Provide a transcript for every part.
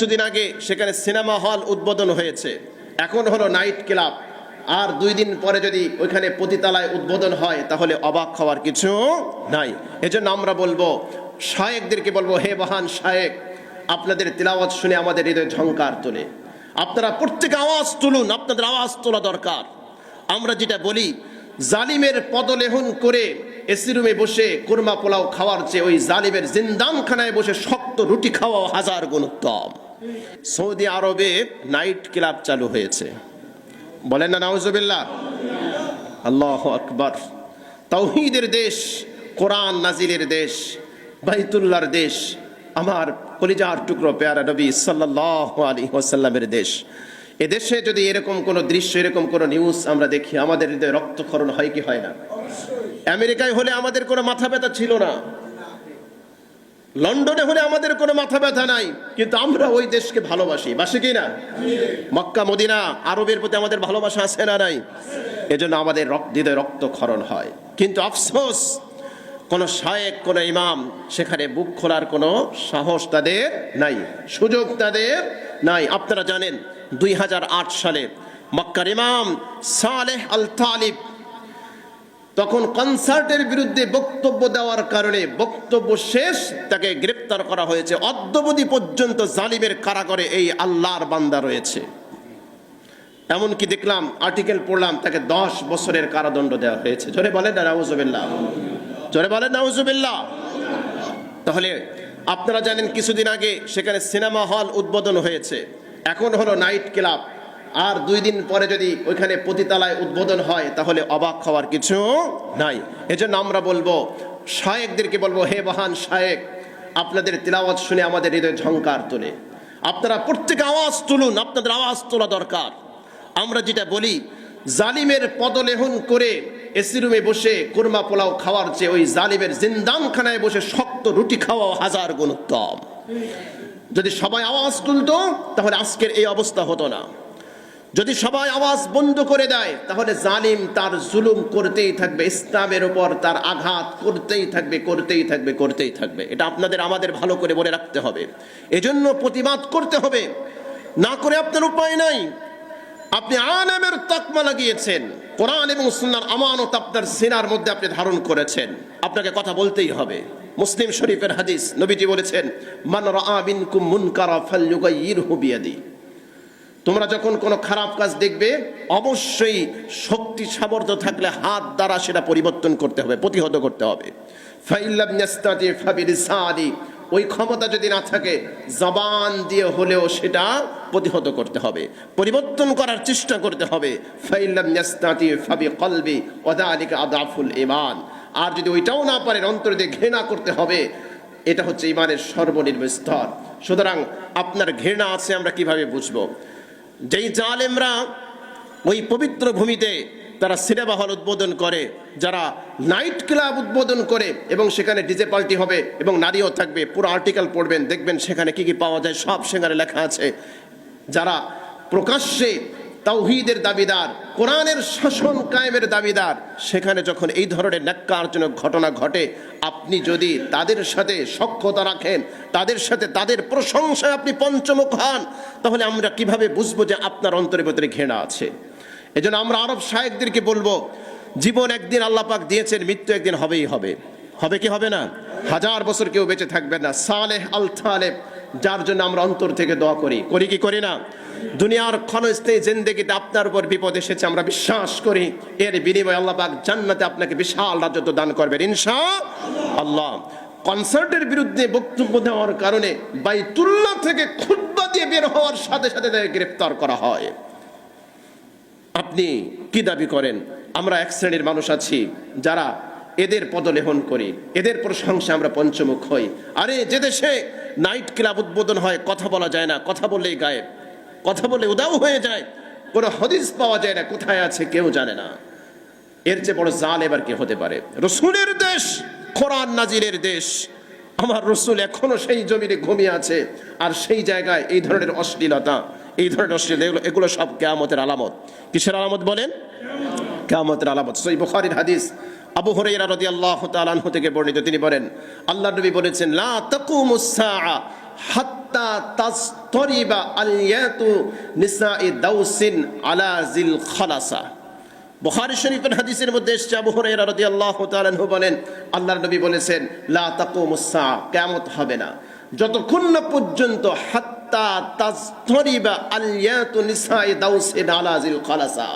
কিছুদিন আগে সেখানে সিনেমা হল উদ্বোধন হয়েছে। এখন হলো নাইট ক্লাব। আর দুই দিন পরে যদি ওইখানে পতিতালায় উদ্বোধন হয়, তাহলে অবাক হওয়ার কিছু নাই। এজন্য আমরা বলব, শায়েকদেরকে বলব, হে মহান শায়েক, আপনাদের তিলাওয়াত শুনে আমাদের হৃদয় ঝঙ্কার তোলে। আপনারা প্রত্যেকে আওয়াজ তুলুন, আপনাদের আওয়াজ তোলা দরকার। আমরা যেটা বলি, জালিমের পদলেহন করে এসি রুমে বসে কোরমা পোলাও খাওয়ার চেয়ে ওই জালিমের জিন্দানখানায় বসে শক্ত রুটি খাওয়া হাজার গুণ উত্তম। সৌদি আরবে নাইট ক্লাব চালু হয়েছে। বলেন না, নাউজুবিল্লাহ। আল্লাহ আকবর। তাওহীদের দেশ, কোরআন নাজিলের দেশ, বাইতুল্লাহর দেশ, আমার কলিজার টুকরো পেয়ারা নবী সাল্লাল্লাহু আলাইহি ওয়াসাল্লামের দেশ। এদেশে যদি এরকম কোনো দৃশ্য, এরকম কোনো নিউজ আমরা দেখি, আমাদের হৃদয়ে রক্তক্ষরণ হয় কি হয় না? আমেরিকায় হলে আমাদের কোনো মাথা ব্যথা ছিল না। লন্ডনে হলে আমাদের কোনো মাথা ব্যথা নাই, কিন্তু আমরা ওই দেশকে ভালোবাসি। বাসি কি না? মক্কা, মদিনা, আরবের প্রতি আমাদের ভালোবাসা আছে না নাই? এজন্য আমাদের রক্ত, হৃদয় রক্তক্ষরণ হয়। কিন্তু আফসোস, কোন শায়েক, কোন ইমাম সেখানে বুক খোলার কোনো সাহস তাদের নাই, সুযোগ তাদের নাই। আপনারা জানেন, দুই হাজার আট সালে মক্কার ইমাম সালেহ আল তালিব তখন কনসার্টের বিরুদ্ধে বক্তব্য দেওয়ার কারণে বক্তব্য শেষ তাকে গ্রেপ্তার করা হয়েছে। অদ্যবধি পর্যন্ত জালিমের কারাগারে এই আল্লাহর বান্দা রয়েছে। এমনকি দেখলাম আর্টিকেল পড়লাম, তাকে দশ বছরের কারাদণ্ড দেওয়া হয়েছে। জোরে বলেন নাউজুবিল্লাহ। জোরে বলেন, নাউজুবিল্লাহ। তাহলে আপনারা জানেন, কিছুদিন আগে সেখানে সিনেমা হল উদ্বোধন হয়েছে। এখন হলো নাইট ক্লাব। আর দুই দিন পরে যদি ওইখানে পতিতালায় উদ্বোধন হয়, তাহলে অবাক হওয়ার কিছু নাই। এজন্য আমরা বলব, শায়েকদেরকে বলব, হে মহান শায়েক, আপনাদের তিলাওয়াত শুনে আমাদের হৃদয় ঝঙ্কার তোলে। আপনারা প্রত্যেকে আওয়াজ তুলুন, আপনাদের আওয়াজ তোলা দরকার। আমরা যেটা বলি, জালিমের পদলেহন করে এসি রুমে বসে কোরমা পোলাও খাওয়ার চেয়ে ওই জালিমের জিন্দানখানায় বসে শক্ত রুটি খাওয়া হাজার গুণ উত্তম। যদি সবাই আওয়াজ তুলতো, তাহলে আজকের এই অবস্থা হতো না। যদি সবাই আওয়াজ বন্ধ করে দেয়, তাহলে জালিম তার জুলুম করতেই থাকবে, ইসলামের উপর তার আঘাত করতেই থাকবে করতেই থাকবে করতেই থাকবে। এটা আপনাদের, আমাদের ভালো করে বলে রাখতে হবে। এজন্য প্রতিবাদ করতে হবে। না করে আপনার উপায় নাই। আপনি আনামের তকমা লাগিয়েছেন। কোরআন এবং সুন্নার আমানত আপনার সিনার মধ্যে আপনি ধারণ করেছেন। আপনাকে কথা বলতেই হবে। মুসলিম শরীফের হাদিস নবীজি বলেছেন, মান রাআ মিনকুম মুনকারা ফালইউগাইয়িরহু বিয়াদি। তোমরা যখন কোনো খারাপ কাজ দেখবে, অবশ্যই শক্তি সামর্থ্য থাকলে হাত দ্বারা সেটা পরিবর্তন করতে হবে, প্রতিহত করতে হবে। ওই ক্ষমতা যদি না থাকে, জবান দিয়ে হলেও সেটা প্রতিহত করতে হবে, পরিবর্তন করার চেষ্টা করতে হবে। ইমান আর যদি ওইটাও না পারেন, অন্তর দিয়ে ঘৃণা করতে হবে, এটা হচ্ছে ইমানের সর্বনিম্ন স্তর। সুতরাং আপনার ঘৃণা আছে, আমরা কীভাবে বুঝব? যেই জালেমরা ওই পবিত্র ভূমিতে তারা সিনেমা হল উদ্বোধন করে, যারা নাইট ক্লাব উদ্বোধন করে এবং সেখানে ডিজে পাল্টি হবে এবং নারীও থাকবে, পুরো আর্টিকেল পড়বেন, দেখবেন সেখানে কি কি পাওয়া যায়, সব সেখানে লেখা আছে। যারা প্রকাশ্যে তাওহিদের দাবিদার, কোরআনের শাসন কায়েমের দাবিদার, সেখানে যখন এই ধরনের ন্যাক্কারজনক ঘটনা ঘটে, আপনি যদি তাদের সাথে সক্ষতা রাখেন, তাদের সাথে তাদের প্রশংসায় আপনি পঞ্চমুখ হন, তাহলে আমরা কীভাবে বুঝব যে আপনার অন্তরের ভেতরে ঘৃণা আছে? এজন্য আমরা আরব শায়েকদেরকে বলব, জীবন একদিন আল্লাহ পাক দিয়েছেন, মৃত্যু একদিন হবেই হবে। হবে কি হবে না? হাজার বছর কেউ বেঁচে থাকবে না। সালেহ আল থালেব যার জন্য আমরা অন্তর থেকে দোয়া করি। করি কি করি না? দুনিয়ার ক্ষণস্থায়ী জিন্দেগিতে আপনার উপর বিপদ এসেছে, আমরা বিশ্বাস করি। এর বিনিময়ে আল্লাহ পাক জান্নাতে আপনাকে বিশাল রাজত্ব দান করবেন ইনশা আল্লাহ কনসার্টের বিরুদ্ধে বক্তব্য দেওয়ার কারণে বাইতুল্লাহ থেকে খুদ্া দিয়ে বের হওয়ার সাথে সাথে তাকে গ্রেফতার করা হয়। আপনি কি দাবি করেন? আমরা এক শ্রেণির মানুষ আছি, যারা এদের পদলেহন করি, এদের প্রশংসা আমরা পঞ্চমুখ হই। আরে যে দেশে নাইট ক্লাব উদ্বোধন হয়, কথা বলা যায় না, কথা বললেই গায়েব, কথা বলে উদাও হয়ে যায়, কোনো হদিস পাওয়া যায় না, কোথায় আছে কেউ জানে না। এর চেয়ে বড় জাল এবার কে হতে পারে? রসুলের দেশ, কোরআন নাজিরের দেশ, আমার রসুল এখনও সেই জমিনে ঘুমিয়ে আছে, আর সেই জায়গায় এই ধরনের অশ্লীলতা, এই ধরনের অশ্লীলতা, এগুলো এগুলো সব কেয়ামতের আলামত। কিসের আলামত বলেন? কেয়ামতের আলামত। সই বুখারির হাদিস আবু হরাইরা রাদিয়াল্লাহু তাআলা আনহু থেকে বর্ণিত, তিনি বলেন আল্লাহ নবী বলেছেন, লা তাকুমুস সাআ হাত্তা তাস তরিবা আলিয়াতু নিসাই দাউসিন আলা জিল খালাসা বুখারী শরীফের হাদিসের মধ্যে এসেছে, আবু হুরায়রা রাদিয়াল্লাহু তাআলা আনহু বলেন, আল্লাহর নবী বলেছেন, লা তাকুমুস সাআ, কিয়ামত হবে না। যতক্ষণ না পর্যন্ত হাত্তা তাজতরিবা আলিয়াতু নিসাই দাউসিন আলা জিল খালাসা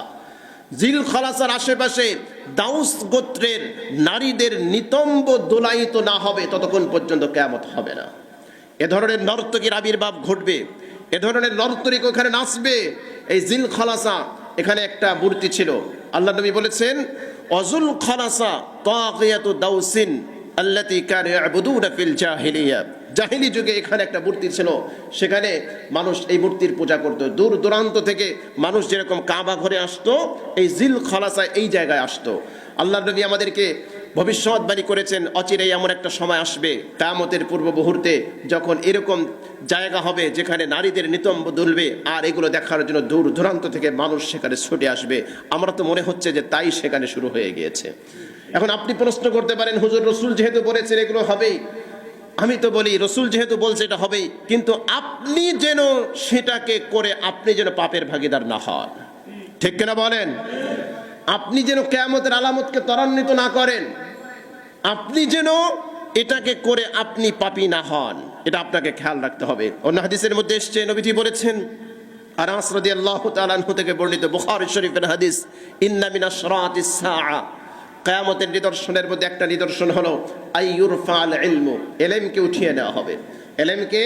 জিল খালাসার আশেপাশে দাউস গোত্রের নারীদের নিতম্ব দোলায়িত না হবে, ততক্ষণ পর্যন্ত কেয়ামত হবে না। এ ধরনের নর্তকীর আবির্ভাব ঘটবে, এ ধরনের নর্তরিক ওখানে নাচবে। এই জিল খালাসা এখানে একটা মূর্তি ছিল। আল্লাহ নবী বলেছেন অজুল খলাসা তাকিয়াতু দাউসিন। আল্লাতি কানু ইয়াবুদুনা ফিল জাহিলিয়া। জাহিলি যুগে এখানে একটা মূর্তি ছিল। সেখানে মানুষ এই মূর্তির পূজা করত। দূর দূরান্ত থেকে মানুষ যেরকম কাবা ঘরে আসতো, এই জিল খালাসা এই জায়গায় আসতো। আল্লাহ নবী আমাদেরকে ভবিষ্যৎবাণী করেছেন অচিরেই এমন একটা সময় আসবে কামতের পূর্ব মুহূর্তে যখন এরকম জায়গা হবে যেখানে নারীদের নিতম্ব দুলবে, আর এগুলো দেখার জন্য দূর দূরান্ত থেকে মানুষ সেখানে ছুটে আসবে। আমরা তো মনে হচ্ছে যে তাই সেখানে শুরু হয়ে গিয়েছে। এখন আপনি প্রশ্ন করতে পারেন, হুজুর, রসুল যেহেতু বলেছেন এগুলো হবেই। আমি তো বলি, রসুল যেহেতু বলছে এটা হবেই, কিন্তু আপনি যেন সেটাকে করে আপনি যেন পাপের ভাগিদার না হন। ঠিক কিনা বলেন? আপনি যেন কেয়ামতের আলামতকে ত্বরান্বিত না করেন, আপনি যেন এটাকে করে আপনি পাপি না হন, এটা আপনাকে খেয়াল রাখতে হবে। অন্য হাদিসের মধ্যে এসছে, নবীজি বলেছেন, আনাস রাদিয়াল্লাহু তাআলা থেকে বর্ণিত বুখারী শরীফের হাদিস, ইন্না মিনা শরাতিস সাআ। কিয়ামতের নিদর্শনের মধ্যে একটা নিদর্শন হলো আইয়ুরফা ইলমু, এলেমকে উঠিয়ে নেওয়া হবে। এলেমকে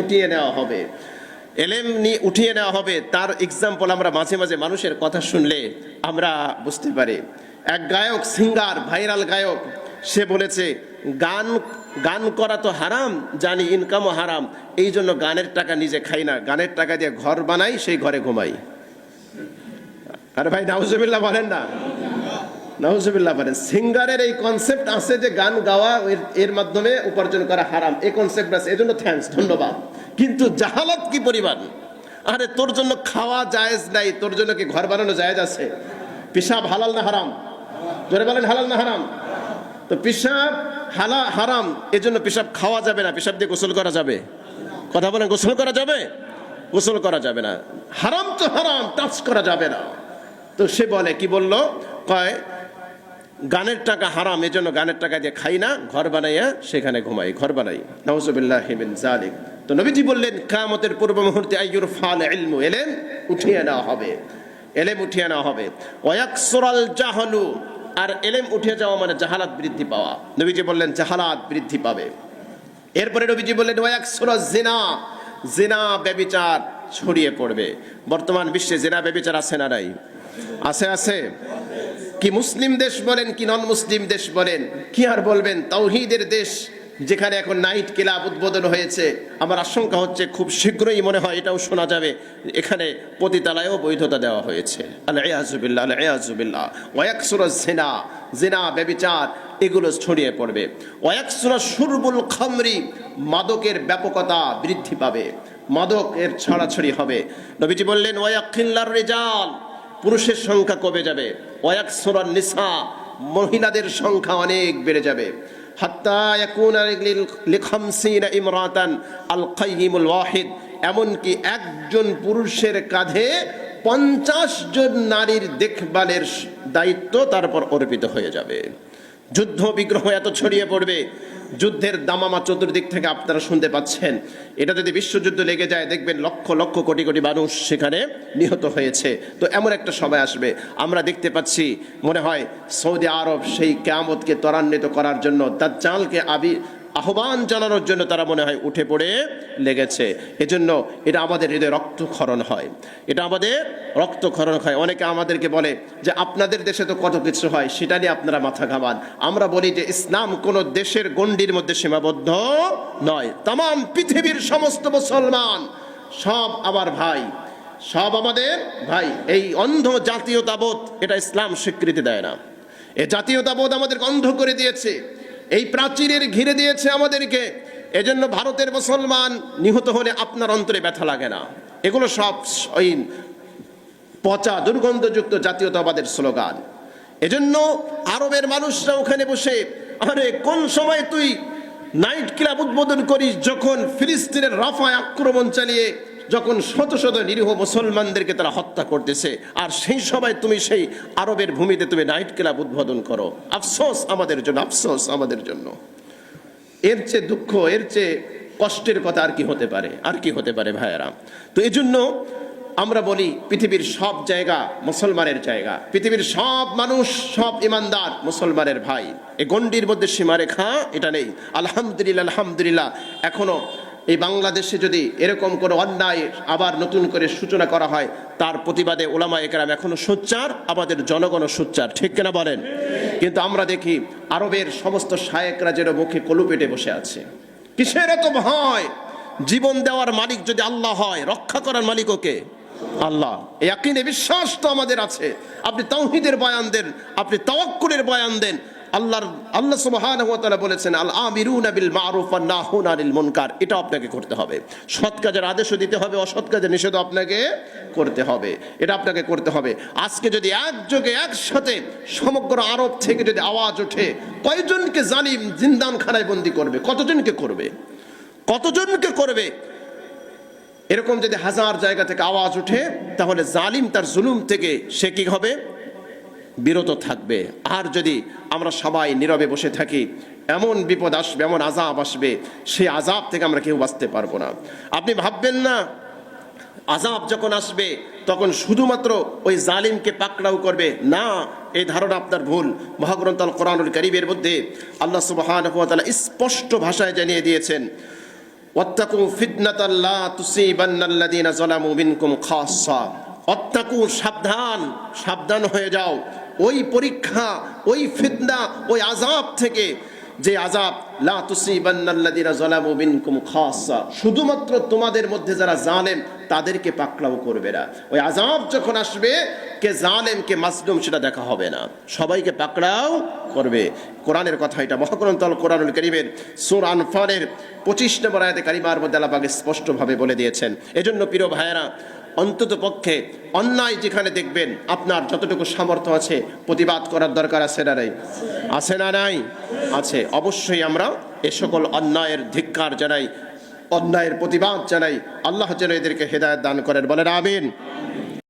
উঠিয়ে নেওয়া হবে। এলেম নিয়ে উঠিয়ে নেওয়া হবে, তার এক্সাম্পল আমরা মাঝে মাঝে মানুষের কথা শুনলে আমরা বুঝতে পারি। এক গায়ক সিঙ্গার ভাইরাল গায়ক, সে বলেছে, গান গান করা তো হারাম, জানি ইনকামও হারাম এই জন্য গানের টাকা নিজে খাই না, গানের টাকা দিয়ে ঘর বানাই, সেই ঘরে ঘুমাই। আরে ভাই, নাউজুবিল্লাহ বলেন না। নাউজুবিল্লাহ বলেন, সিঙ্গারের এই কনসেপ্ট আছে যে গান গাওয়া এর- মাধ্যমে উপার্জন করা হারাম। এই কনসেপ্ট আছে, এজন্য থ্যাঙ্কস ধন্যবাদ। কিন্তু জাহালত কি পরিমাণ? আরে, তোর জন্য খাওয়া জায়েজ নাই, তোর জন্য কি ঘর বানানো জায়েজ আছে? পিসাব হালাল না হারাম? জোরে বলেন, হালাল না হারাম? তো পিসাব হালা হারাম, এজন্য পিসাব খাওয়া যাবে না পিসাব দিয়ে গোসল করা যাবে। কথা বলেন, গোসল করা যাবে? গোসল করা যাবে না। হারাম তো হারাম টাচ করা যাবে না। তো সে বলে, কি বলল? কয় গানের টাকা হারাম, এজন্য গানের টাকা দিয়ে খাই না, ঘর বানাইয়া সেখানে ঘুমাই, ঘর বানাই। নওজুবিল্লাহ হিমিন জালিক তো নবীজি বললেন কামতের পূর্ব মুহূর্তে আইয়ুর ফাল ইলমু এলেন উঠিয়ে নেওয়া হবে। এলেম উঠিয়ে নেওয়া হবে। ওয়াকসুরাল জাহলু, আর এলেম উঠে যাওয়া মানে জাহালাত বৃদ্ধি পাওয়া। নবীজি বললেন, জাহালাত বৃদ্ধি পাবে। এরপরে নবীজি বললেন, ওয়াকসুরাল জিনা জিনা ব্যবিচার ছড়িয়ে পড়বে। বর্তমান বিশ্বে জিনা ব্যবিচার আছে না নাই? আছে আছে? কি মুসলিম দেশ বলেন, কি নন মুসলিম দেশ বলেন, কি আর বলবেন? তাওহিদের দেশ যেখানে এখন নাইট ক্লাব উদ্বোধন হয়েছে। আমার আশঙ্কা হচ্ছে খুব শীঘ্রই মনে হয় এটাও শোনা যাবে। এখানে পতিতালায়ও বৈধতা দেওয়া হয়েছে। আল্লাহ ইয়াজুবিল্লাহ আল্লাহ ইয়াজুবিল্লাহ ওয়াকসুর জেনা জেনা ব্যবিচার, এগুলো ছড়িয়ে পড়বে। ওয়াকসুরা সুরবুল খামরি, মাদকের ব্যাপকতা বৃদ্ধি পাবে। মাদকের ছড়াছড়ি হবে। নবীজি বললেন ওয়াকিল্লার রেজাল। পুরুষের সংখ্যা কমে যাবে। নিসা, মহিলাদের সংখ্যা অনেক বেড়ে যাবে। আল এমনকি একজন পুরুষের কাঁধে পঞ্চাশ জন নারীর দেখভালের দায়িত্ব তারপর অর্পিত হয়ে যাবে। যুদ্ধ বিগ্রহ এত ছড়িয়ে পড়বে যুদ্ধের দামামা চতুর্দিক থেকে আপনারা শুনতে পাচ্ছেন। এটা যদি বিশ্বযুদ্ধ লেগে যায়, দেখবেন লক্ষ লক্ষ কোটি কোটি মানুষ সেখানে নিহত হয়েছে। তো এমন একটা সময় আসবে। আমরা দেখতে পাচ্ছি, মনে হয় সৌদি আরব সেই ক্যামতকে ত্বরান্বিত করার জন্য তার চালকে আবি আহ্বান জানানোর জন্য তারা মনে হয় উঠে পড়ে লেগেছে। এজন্য এটা আমাদের হৃদয়ে রক্তক্ষরণ হয়। এটা আমাদের রক্তক্ষরণ হয়। অনেকে আমাদেরকে বলে যে, আপনাদের দেশে তো কত কিছু হয়, সেটা নিয়ে আপনারা মাথা ঘামান। আমরা বলি যে, ইসলাম কোনো দেশের গণ্ডির মধ্যে সীমাবদ্ধ নয়। তাম পৃথিবীর সমস্ত মুসলমান, সব আমার ভাই, সব আমাদের ভাই। এই অন্ধ জাতীয়তাবোধ এটা ইসলাম স্বীকৃতি দেয় না। এ জাতীয়তাবোধ আমাদের অন্ধ করে দিয়েছে। এই প্রাচীরের ঘিরে দিয়েছে আমাদেরকে। এজন্য ভারতের মুসলমান নিহত হলে আপনার অন্তরে ব্যথা লাগে না। এগুলো সব ওই পচা, দুর্গন্ধযুক্ত জাতীয়তাবাদের স্লোগান। এজন্য আরবের মানুষরা ওখানে বসে, আরে, কোন সময় তুই নাইট ক্লাব উদ্বোধন করিস যখন ফিলিস্তিনের রাফায় আক্রমণ চালিয়ে যখন শত শত নিরীহ মুসলমানদেরকে তারা হত্যা করতেছে, আর সেই সময় তুমি সেই আরবের ভূমিতে তুমি নাইট ক্লাব উদ্বোধন করো। আফসোস আমাদের জন্য, আফসোস আমাদের জন্য। এর চেয়ে দুঃখ, এর চেয়ে কষ্টের কথা আর কি হতে পারে? আর কি হতে পারে ভাইয়েরা? তো এই জন্য আমরা বলি, পৃথিবীর সব জায়গা মুসলমানের জায়গা। পৃথিবীর সব মানুষ, সব ইমানদার মুসলমানের ভাই। এ গণ্ডির মধ্যে সীমারেখা এটা নেই। আলহামদুলিল্লাহ আলহামদুলিল্লাহ, এখনও এই বাংলাদেশে যদি এরকম কোনো অন্যায় আবার নতুন করে সূচনা করা হয়, তার প্রতিবাদে ওলামা একরাম এখনও সোচ্চার, আমাদের জনগণও সোচ্চার। ঠিক কিনা বলেন? কিন্তু আমরা দেখি আরবের সমস্ত শায়েকরা যেন মুখে কলু পেটে বসে আছে। কিসের এত হয় জীবন দেওয়ার মালিক যদি আল্লাহ হয়, রক্ষা করার মালিক ওকে? আল্লাহ। এই আকিনে বিশ্বাস তো আমাদের আছে। আপনি তাওহিদের বয়ান দেন, আপনি তাওয়াক্কুলের বয়ান দেন আল্লাহর, আল্লাহ সুবহানাহু ওয়া তাআলা বলেছেন, আল আমিরুনা বিল মারুফ ওয়ান নাহুনা আনিল মুনকার। এটা আপনাকে করতে হবে। সৎ কাজের আদেশও দিতে হবে, অসৎ কাজের নিষেধও আপনাকে করতে হবে। এটা আপনাকে করতে হবে। আজকে যদি একযোগে একসাথে সমগ্র আরব থেকে যদি আওয়াজ ওঠে, কয়জনকে জালিম জিন্দানখানায় বন্দি করবে? কতজনকে করবে? কতজনকে করবে? এরকম যদি হাজার জায়গা থেকে আওয়াজ ওঠে, তাহলে জালিম তার জুলুম থেকে সে কি হবে? বিরত থাকবে। আর যদি আমরা সবাই নীরবে বসে থাকি, এমন বিপদ আসবে, এমন আজাব আসবে, সেই আজাব থেকে আমরা কেউ বাঁচতে পারব না। আপনি ভাববেন না আজাব যখন আসবে, তখন শুধুমাত্র ওই জালিমকে পাকড়াও করবে। না, এই ধারণা আপনার ভুল। মহাগ্রন্থ আল কোরআনুল করিমের মধ্যে আল্লাহ সুবহানাহু ওয়া স্পষ্ট ভাষায় জানিয়ে দিয়েছেন, ওয়াত্তাকু ফিতনাতাল্লা তুসিবান্নাল্লাযীনা যালামু মিনকুম খাসসা অত্তাকু, সাবধান সাবধান হয়ে যাও। ওই পরীক্ষা, ওই ফিতনা, ওই আজাব থেকে যে আজাব লা শুধুমাত্র তোমাদের মধ্যে যারা জালেম, তাদেরকে পাকড়াও করবে না। ওই আজাব যখন আসবে, কে জালেম, কে মাসলুম সেটা দেখা হবে না। সবাইকে পাকড়াও করবে। কোরআনের কথা এটা মহাগ্রন্থ আল কোরআনুল করিমের সুর আনফানের পঁচিশ নম্বর আয়াতে কারিমার মধ্যে আল্লাহ স্পষ্টভাবে বলে দিয়েছেন। এজন্য প্রিয় ভাইয়েরা অন্তত পক্ষে অন্যায় যেখানে দেখবেন, আপনার যতটুকু সামর্থ্য আছে প্রতিবাদ করার দরকার আছে না নাই? আছে না নাই? আছে। অবশ্যই আমরা এ সকল অন্যায়ের ধিক্কার জানাই, অন্যায়ের প্রতিবাদ জানাই। আল্লাহ যেন এদেরকে হেদায়ত দান করেন। বলেন, আমিন।